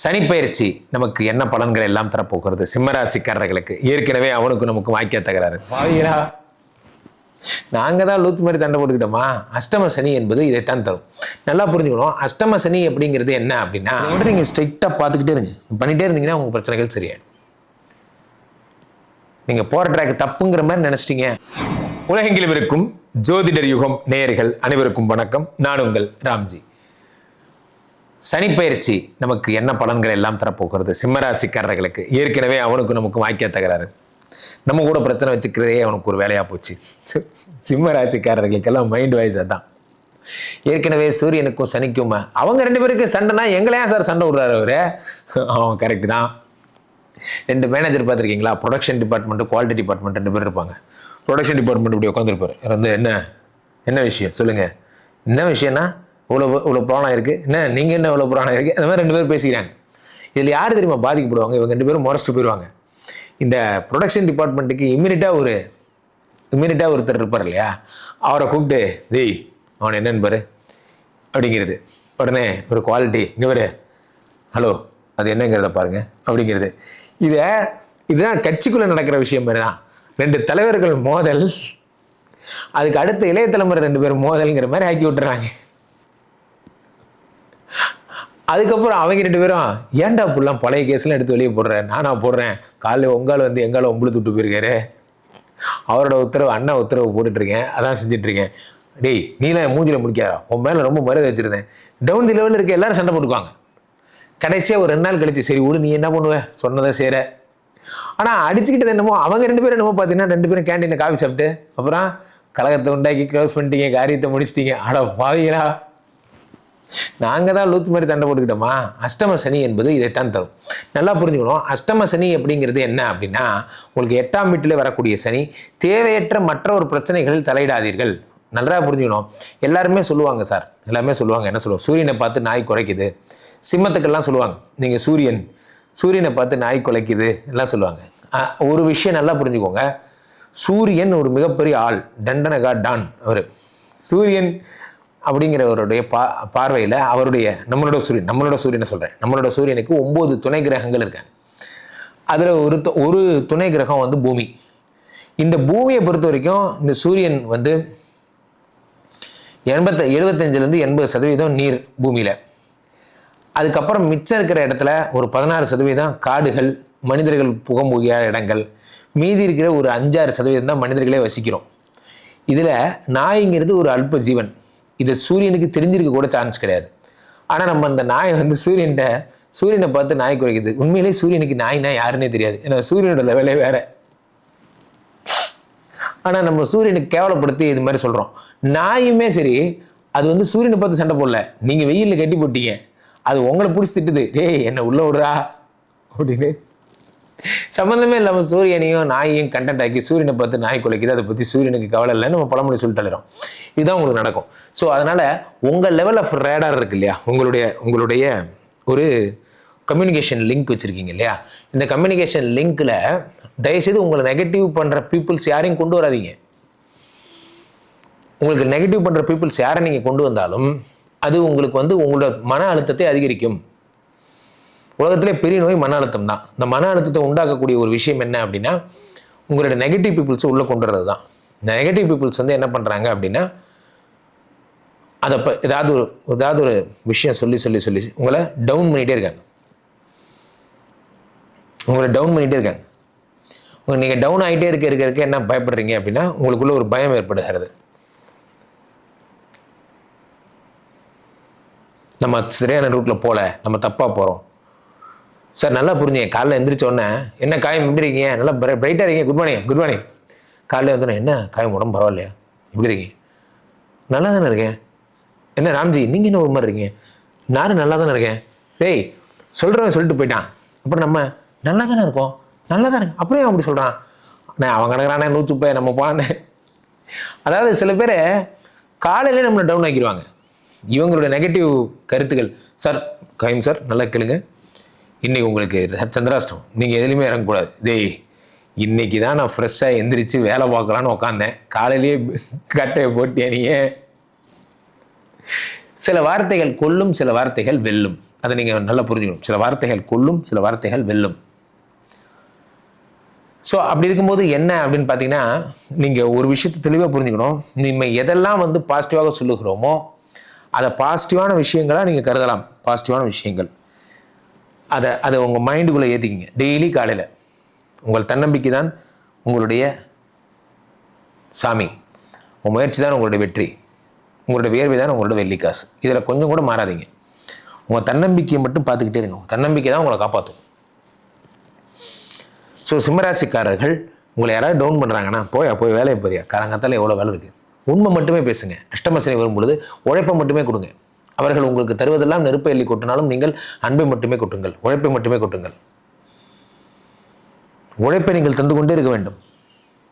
சனிப்பெயர்ச்சி நமக்கு என்ன பலன்கள் எல்லாம் தரப்போகிறது? சிம்மராசிக்காரர்களுக்கு. ஏற்கனவே அவனுக்கு நமக்கு வாக்கிய தகராறு. பாவிகளா நாங்கள் தான் லூத்து மாதிரி சண்டை போட்டுக்கிட்டோமா? அஷ்டம சனி என்பது இதைத்தான் தரும். நல்லா புரிஞ்சுக்கணும். அஷ்டம சனி அப்படிங்கிறது என்ன அப்படின்னா மட்டும் நீங்கள் ஸ்ட்ரிக்டாக பார்த்துக்கிட்டே இருங்க. பண்ணிட்டே இருந்தீங்கன்னா உங்கள் பிரச்சனைகள் சரியாயிடும். நீங்கள் போகிற ட்ராக் தப்புங்கிற மாதிரி நினச்சிட்டீங்க. உலகெங்கிலும் இருக்கும் ஜோதிடர் யுகம் நேயர்கள் அனைவருக்கும் வணக்கம். நான் உங்கள் ராம்ஜி. சனிப்பயிற்சி நமக்கு என்ன பலன்கள் எல்லாம் தரப்போகிறது? சிம்மராசிக்காரர்களுக்கு. ஏற்கனவே அவனுக்கு நமக்கு வாக்கிய தகராறு. நம்ம கூட பிரச்சனை வச்சுக்கிறதே அவனுக்கு ஒரு வேலையாக போச்சு. சிம்மராசிக்காரர்களுக்கெல்லாம் மைண்ட் வைஸ் அதான். ஏற்கனவே சூரியனுக்கும் சனிக்கும்? அவங்க ரெண்டு பேருக்கு சண்டைனா எங்களையா சார் சண்டை விடுறாரு அவரு? அவன் கரெக்ட் தான். ரெண்டு மேனேஜர் பார்த்துருக்கீங்களா? ப்ரொடக்ஷன் டிபார்ட்மெண்ட் குவாலிட்டி டிபார்ட்மெண்ட் ரெண்டு பேர் இருப்பாங்க. ப்ரொடக்ஷன் டிபார்ட்மெண்ட் இப்படி உட்காந்துருப்பார் வந்து என்ன? என்ன விஷயம்? சொல்லுங்கள் என்ன விஷயம்னா இவ்வளோ இவ்வளோ புராணம் இருக்குது என்ன நீங்கள் என்ன இவ்வளோ புராணம் இருக்குது அந்த மாதிரி ரெண்டு பேரும் பேசிக்கிறாங்க. இதில் யார் தெரியுமா பாதிக்கப்படுவாங்க? இவங்க ரெண்டு பேரும் முறைச்சிட்டு போயிடுவாங்க இந்த ப்ரொடக்ஷன் டிபார்ட்மெண்ட்டுக்கு இம்மிடியட்டாக ஒரு இம்மிடியட்டாக ஒருத்தர் இருப்பார் இல்லையா? அவரை கூப்பிட்டு தேய் அவன் என்னன்னு பாரு. அப்படிங்கிறது. உடனே ஒரு குவாலிட்டி இங்கே வரு ஹலோ அது என்னங்கிறத பாருங்கள் அப்படிங்கிறது. இதை இதுதான் கட்சிக்குள்ளே நடக்கிற விஷயம் மாதிரி தான். ரெண்டு தலைவர்கள் மோதல் அதுக்கு அடுத்த இளைய தலைமுறை ரெண்டு பேரும் மோதல்ங்கிற மாதிரி ஆக்கி விட்டுறாங்க. அதுக்கப்புறம் அவங்க ரெண்டு பேரும் ஏன்டா புல்லாம் பழைய கேஸ்லாம் எடுத்து வெளியே போடுறேன் நானா போடுறேன். காலைல உங்கால் வந்து எங்கால உம்புளு துட்டு போயிருக்காரு? அவரோட உத்தரவு அண்ணா உத்தரவு போட்டுட்டு இருக்கேன் அதான் செஞ்சிட்ருக்கேன். டேய் நீலாம் மூஞ்சியில் முடிக்காதா உன் மேலே ரொம்ப மரியாதை வச்சுருந்தேன். டவுன் தி லெவலில் இருக்க எல்லாரும் சண்டை போட்டுக்குவாங்க. கடைசியாக ஒரு ரெண்டு நாள் கழிச்சு சரி விடு நீ என்ன பண்ணுவ? சொன்னதை செய்கிற ஆனால் அடிச்சுக்கிட்டது என்னமோ அவங்க ரெண்டு பேரும் என்னமோ பார்த்தீங்கன்னா ரெண்டு பேரும் கேண்டீனில் காஃபி சாப்பிட்டு அப்புறம் கலகத்தை உண்டாக்கி க்ளோஸ் பண்ணிட்டீங்க காரியத்தை முடிச்சிட்டீங்க. ஆனால் பாவீங்களா நாங்கள் தான் லூத்து மாதிரி சண்டை போட்டுக்கிட்டோமா? அஷ்டம சனி என்பது இதைத்தான் தரும். நல்லா புரிஞ்சுக்கணும். அஷ்டம சனி அப்படிங்கிறது என்ன அப்படின்னா உங்களுக்கு எட்டாம் வீட்டில் வரக்கூடிய சனி தேவையற்ற மற்ற ஒரு பிரச்சனைகளில் தலையிடாதீர்கள். நல்லா புரிஞ்சுக்கணும். எல்லாருமே சொல்லுவாங்க சார். எல்லாருமே சொல்லுவாங்க. என்ன சொல்லுவோம் சூரியனை பார்த்து நாய் குறைக்குது சிம்மத்துக்கெல்லாம் சொல்லுவாங்க. நீங்கள் சூரியன் சூரியனை பார்த்து நாய் குலைக்குது எல்லாம் சொல்லுவாங்க. ஒரு விஷயம் நல்லா புரிஞ்சுக்கோங்க. சூரியன் ஒரு மிகப்பெரிய ஆள். டண்டனகா டான் அவர். சூரியன் அப்படிங்கிறவருடைய பா பார்வையில் அவருடைய நம்மளோட சூரியன் நம்மளோட சூரியனை சொல்கிறேன் நம்மளோட சூரியனுக்கு ஒம்பது துணை கிரகங்கள் இருக்காங்க. அதில் ஒரு து- ஒரு துணை கிரகம் வந்து பூமி. இந்த பூமியை பொறுத்த வரைக்கும் இந்த சூரியன் வந்து எண்பத்த எழுபத்தஞ்சிலேருந்து எண்பது சதவீதம் நீர் பூமியில். அதுக்கப்புறம் மிச்சம் இருக்கிற இடத்துல ஒரு பதினாறு சதவீதம் காடுகள் மனிதர்கள் புகமுகிய இடங்கள். மீதி இருக்கிற ஒரு அஞ்சாறு சதவீதம் தான் மனிதர்களே வசிக்கிறோம். இதில் நாய்ங்கிறது ஒரு அல்ப ஜீவன். இது சூரியனுக்கு தெரிஞ்சிருக்க கூட சான்ஸ் கிடையாது. ஆனால் நம்ம அந்த நாயை வந்து சூரியன்கிட்ட சூரியனை பார்த்து நாய் குறைக்குது. உண்மையிலே சூரியனுக்கு நாய்னா யாருன்னே தெரியாது. ஏன்னா சூரியனோட லெவலே வேற. ஆனால் நம்ம சூரியனுக்கு கேவலப்படுத்தி இது மாதிரி சொல்கிறோம் நாயுமே சரி அது வந்து சூரியனை பார்த்து சண்டை போடல. நீங்கள் வெயிலில் கட்டி போட்டீங்க. அது உங்களை பிடிச்சி திட்டுது. டேய் என்னை உள்ள விடுறா. அப்படின்னு சம்மந்தமே இல்லாமல் சூரியனையும் நாயையும் கண்டென்ட் ஆக்கி சூரியனை பார்த்து நாய் குலைக்குது அதை பற்றி சூரியனுக்கு கவலை இல்லைன்னு நம்ம பழமொழி சொல்லிட்டு அழுகிறோம் இதுதான் உங்களுக்கு நடக்கும். ஸோ அதனால் உங்கள் லெவல் ஆஃப் ரேடார் இருக்கு இல்லையா? உங்களுடைய உங்களுடைய ஒரு கம்யூனிகேஷன் லிங்க் வச்சுருக்கீங்க இல்லையா? இந்த கம்யூனிகேஷன் லிங்க்கில் தயவுசெய்து உங்களை நெகட்டிவ் பண்ணுற பீப்புள்ஸ் யாரையும் கொண்டு வராதீங்க. உங்களுக்கு நெகட்டிவ் பண்ணுற பீப்புள்ஸ் யாரை நீங்கள் கொண்டு வந்தாலும் அது உங்களுக்கு வந்து உங்களோட மன அழுத்தத்தை அதிகரிக்கும். உலகத்திலே பெரிய நோய் மன அழுத்தம் தான். இந்த மன அழுத்தத்தை உண்டாக்கக்கூடிய ஒரு விஷயம் என்ன அப்படின்னா உங்களோட நெகட்டிவ் பீப்புள்ஸை உள்ளே கொண்டு வர்றது தான். நெகட்டிவ் பீப்புள்ஸ் வந்து என்ன பண்ணுறாங்க அப்படின்னா அதை இப்போ ஏதாவது ஒரு ஏதாவது ஒரு விஷயம் சொல்லி சொல்லி சொல்லி உங்களை டவுன் பண்ணிகிட்டே இருக்காங்க. உங்களை டவுன் பண்ணிகிட்டே இருக்காங்க. உங்கள் நீங்கள் டவுன் ஆகிட்டே இருக்க இருக்க இருக்க என்ன பயப்படுறீங்க அப்படின்னா உங்களுக்குள்ளே ஒரு பயம் ஏற்படுகிறது. நம்ம சரியான ரூட்டில் போகல நம்ம தப்பாக போகிறோம் சார் நல்லா புரிஞ்சுங்க. காலைல எந்திரிச்ச உடனே என்ன காயம்? எப்படி இருக்கீங்க? நல்லா பிரைட்டாக இருக்கீங்க. குட் மார்னிங் குட் மார்னிங் காலையில் வந்து என்ன காயம்? உடம்பு பரவாயில்லையா? எப்படி இருக்கீங்க? நல்லா தானே இருக்கேன். என்ன ராம்ஜி நீங்கள் என்ன ஒரு மாதிரி இருக்கீங்க? நானும் நல்லா தானே இருக்கேன். டேய் சொல்கிறவன் சொல்லிட்டு போயிட்டான். அப்புறம் நம்ம நல்லா தானே இருக்கோம். நல்லா தானே இருக்கு அப்படியே அப்படி சொல்கிறான் நான் அவன் கிடக்குறானே நூற்று போய் நம்ம போனே அதாவது சில பேர் காலையிலே நம்மளை டவுன் ஆக்கிடுவாங்க. இவங்களோட நெகட்டிவ் கருத்துக்கள். சார் கைம் சார் நல்லா கேளுங்க. இன்றைக்கி உங்களுக்கு சந்திராஷ்டம் நீங்கள் எதுலேயுமே இறங்கக்கூடாது. டேய் இன்னைக்கு தான் நான் ஃப்ரெஷ்ஷாக எந்திரிச்சு வேலை பார்க்கலான்னு உட்காந்தேன் காலையிலேயே கட்டையை போட்டியா நீ சில வார்த்தைகள் கொல்லும் சில வார்த்தைகள் வெல்லும். அதை நீங்கள் நல்லா புரிஞ்சுக்கணும். சில வார்த்தைகள் கொல்லும் சில வார்த்தைகள் வெல்லும். ஸோ அப்படி இருக்கும்போது என்ன அப்படின்னு பார்த்தீங்கன்னா நீங்கள் ஒரு விஷயத்தை தெளிவாக புரிஞ்சுக்கணும். நம்ம எதெல்லாம் வந்து பாசிட்டிவாக சொல்லுகிறோமோ அதை பாசிட்டிவான விஷயங்களாக நீங்கள் கருதலாம். பாசிட்டிவான விஷயங்கள். அதை அதை உங்கள் மைண்டுக்குள்ளே ஏற்றிக்கிங்க டெய்லி காலையில். உங்கள் தன்னம்பிக்கை தான் உங்களுடைய சாமி. உங்கள் முயற்சி தான் உங்களுடைய வெற்றி. உங்களுடைய வேர்வை தான் உங்களோட வெள்ளிக்காசு. இதில் கொஞ்சம் கூட மாறாதீங்க. உங்கள் தன்னம்பிக்கையை மட்டும் பார்த்துக்கிட்டே இருங்க. உங்கள் தன்னம்பிக்கை தான் உங்களை காப்பாற்றும் ஸோ சிம்மராசிக்காரர்கள் உங்களை யாராவது டவுன் பண்ணுறாங்கன்னா போயா போய் வேலையை போதியா காலங்காத்தால் எவ்வளோ வேலை இருக்குது உண்மை மட்டுமே பேசுங்க. அஷ்டமசனை வரும்பொழுது உழைப்பை மட்டுமே கொடுங்க. அவர்கள் உங்களுக்கு தருவதெல்லாம் நெருப்பை எள்ளி கொட்டினாலும் நீங்கள் அன்பை மட்டுமே கொட்டுங்கள் உழைப்பை மட்டுமே கொட்டுங்கள். உழைப்பை நீங்கள் தந்து கொண்டே இருக்க வேண்டும்.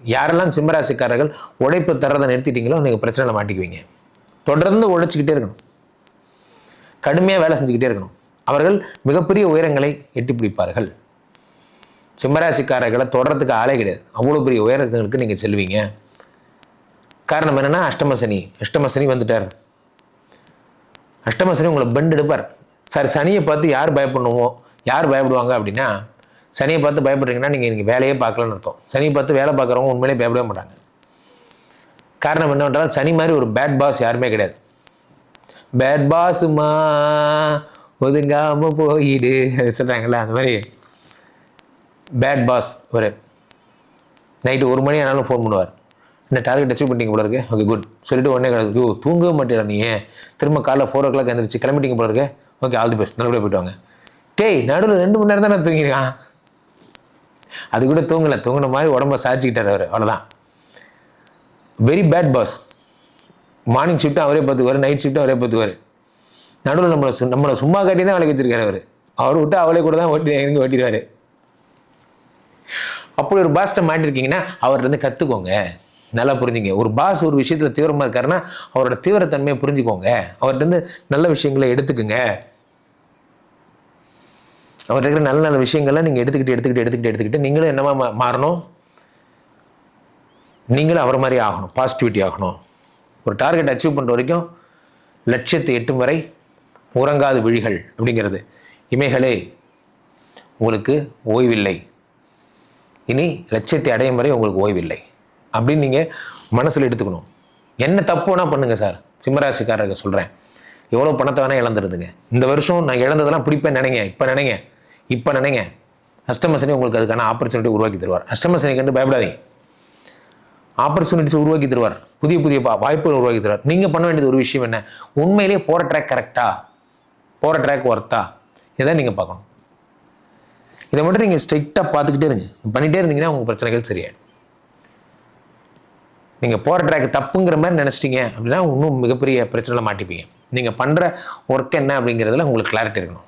யாரெல்லாம் சிம்மராசிக்காரர்கள் உழைப்பு தர்றதை நிறுத்திட்டீங்களோ நீங்கள் பிரச்சனையில் மாட்டிக்குவீங்க. தொடர்ந்து உழைச்சிக்கிட்டே இருக்கணும். கடுமையாக வேலை செஞ்சுக்கிட்டே இருக்கணும். அவர்கள் மிகப்பெரிய உயரங்களை எட்டி பிடிப்பார்கள். சிம்மராசிக்காரர்களை தொடரத்துக்கு ஆளே கிடையாது. அவ்வளோ பெரிய உயரங்களுக்கு நீங்கள் செல்வீங்க. காரணம் என்னென்னா அஷ்டமசனி அஷ்டமசனி வந்துட்டார். அஷ்டமசனி உங்களை பெண்ட் எடுப்பார். சார் சனியை பார்த்து யார் பயப்படணுமோ யார் பயப்படுவாங்க அப்படின்னா சனியை பார்த்து பயப்படுறீங்கன்னா நீங்கள் இன்றைக்கி வேலையே பார்க்கலன்னு அர்த்தம். சனியை பார்த்து வேலை பார்க்குறவங்க உண்மையிலே பயப்படவே மாட்டாங்க. காரணம் என்னவென்றால் சனி மாதிரி ஒரு பேட் பாஸ் யாருமே கிடையாது. பேட் பாஸுமா ஒதுங்காமல் போயிடு சொல்கிறாங்கல்ல அந்த மாதிரி. பேட் பாஸ் ஒரு நைட்டு ஒரு மணி ஆனாலும் ஃபோன் பண்ணுவார். இந்த டார்கெட் அச்சீவ் பண்ணிட்டீங்க போல இருக்கு. ஓகே குட் சொல்லிட்டு உடனே கிடக்கு ஓ தூங்கவே மாட்டேடா நீ திரும்ப காலைல ஃபோர் ஓ கிளாக் எழுந்திரிச்சு கிளம்பிட்டீங்க போல இருக்கு. ஓகே ஆல் தி பெஸ்ட் நல்லபடியாக போயிட்டு வாங்க. டேய் நடுவில் ரெண்டு மணி நேரம் தான் நான் தூங்கிருக்கான் அது கூட தூங்கலை. தூங்கின மாதிரி உடம்ப சாய்ச்சிக்கிட்டார் அவர். அவ்வளோதான் வெரி பேட் பாஸ் மார்னிங் ஷிஃப்ட்டும் அவரே பார்த்துக்குவார் நைட் ஷிஃப்ட்டும் அவரே பார்த்துக்குவார் நடுவில் நம்மளை சு- நம்மளை சும்மா காட்டி தான் வேலைக்கு வச்சிருக்காரு அவர். அவர் விட்டு அவளே கூட தான் ஓட்டி இறங்கி ஓட்டிடுவார். அப்படி ஒரு பாஸ்ட்டை மாட்டிருக்கீங்கன்னா அவர்கிட்ட இருந்து கற்றுக்கோங்க நல்லா புரிஞ்சுங்க. ஒரு பாஸ் ஒரு விஷயத்தில் தீவிரமாக இருக்காருன்னா அவரோட தீவிரத்தன்மையை புரிஞ்சுக்கோங்க. அவர்கிட்ட இருந்து நல்ல விஷயங்களை எடுத்துக்குங்க. அவர்கிட்ட இருக்கிற நல்ல நல்ல விஷயங்களை நீங்கள் எடுத்துக்கிட்டு எடுத்துக்கிட்டு எடுத்துக்கிட்டு எடுத்துக்கிட்டு நீங்களும் என்னவா மாறணும்? நீங்களும் அவர் மாதிரி ஆகணும். பாசிட்டிவிட்டி ஆகணும். ஒரு டார்கெட் அச்சீவ் பண்ணுற வரைக்கும் லட்சியத்தை எட்டும் வரை உறங்காது விழிகள் அப்படிங்கிறது. இமைகளே உங்களுக்கு ஓய்வில்லை. இனி லட்சியத்தை அடையும் வரை உங்களுக்கு ஓய்வில்லை. அப்படின்னு நீங்கள் மனசில் எடுத்துக்கணும். என்ன தப்பு வேணால் பண்ணுங்கள் சார். சிம்மராசிக்காரர்கள் சொல்கிறேன் எவ்வளோ பணத்தை வேணால் இழந்துருதுங்க. இந்த வருஷம் நான் இழந்ததெல்லாம் பிடிப்பேன் நினைங்க. இப்போ நினைங்க. இப்போ நினைங்க. அஷ்டமசனி உங்களுக்கு அதுக்கான ஆப்பர்ச்சுனிட்டி உருவாக்கி தருவார். அஷ்டமசனி கண்டு பயப்படாதீங்க. ஆப்பர்ச்சுனிட்டிஸ் உருவாக்கி தருவார். புதிய புதிய வாய்ப்புகள் உருவாக்கி தருவார். நீங்கள் பண்ண வேண்டியது ஒரு விஷயம் என்ன? உண்மையிலேயே போகிற ட்ராக் கரெக்டாக போகிற ட்ராக் ஒர்த்தா இதை நீங்கள் பார்க்கணும். இதை மட்டும் நீங்கள் ஸ்ட்ரிக்டாக பார்த்துக்கிட்டே இருங்க. பண்ணிகிட்டே இருந்தீங்கன்னா உங்கள் பிரச்சனைகள் சரியாயிடும். நீங்கள் போகிற ட்ராக் தப்புங்கிற மாதிரி நினச்சிட்டீங்க அப்படின்னா இன்னும் மிகப்பெரிய பிரச்சனையில் மாட்டிப்பீங்க. நீங்கள் பண்ணுற ஒர்க் என்ன அப்படிங்கிறதுல உங்களுக்கு கிளாரிட்டி இருக்கணும்.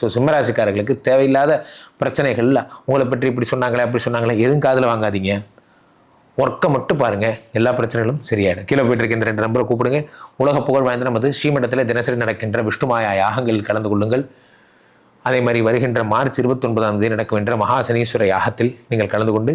ஸோ சிம்மராசிக்காரர்களுக்கு தேவையில்லாத பிரச்சனைகளில் உங்களை பற்றி இப்படி சொன்னாங்களே அப்படி சொன்னாங்களே எதுவும் காதில் வாங்காதீங்க. ஒர்க்கை மட்டும் பாருங்கள் எல்லா பிரச்சனைகளும் சரியாயிடும். கீழே போயிட்டு இந்த ரெண்டு நம்பரை கூப்பிடுங்க. உலக புகழ் வாய்ந்த நமது ஸ்ரீமடத்தில் தினசரி நடக்கின்ற விஷ்ணுமாயா யாகங்களில் கலந்து கொள்ளுங்கள். அதே மாதிரி வருகின்ற மார்ச் இருபத்தொன்பதாம் தேதி நடக்கின்ற மகாசனீஸ்வர யாகத்தில் நீங்கள் கலந்து கொண்டு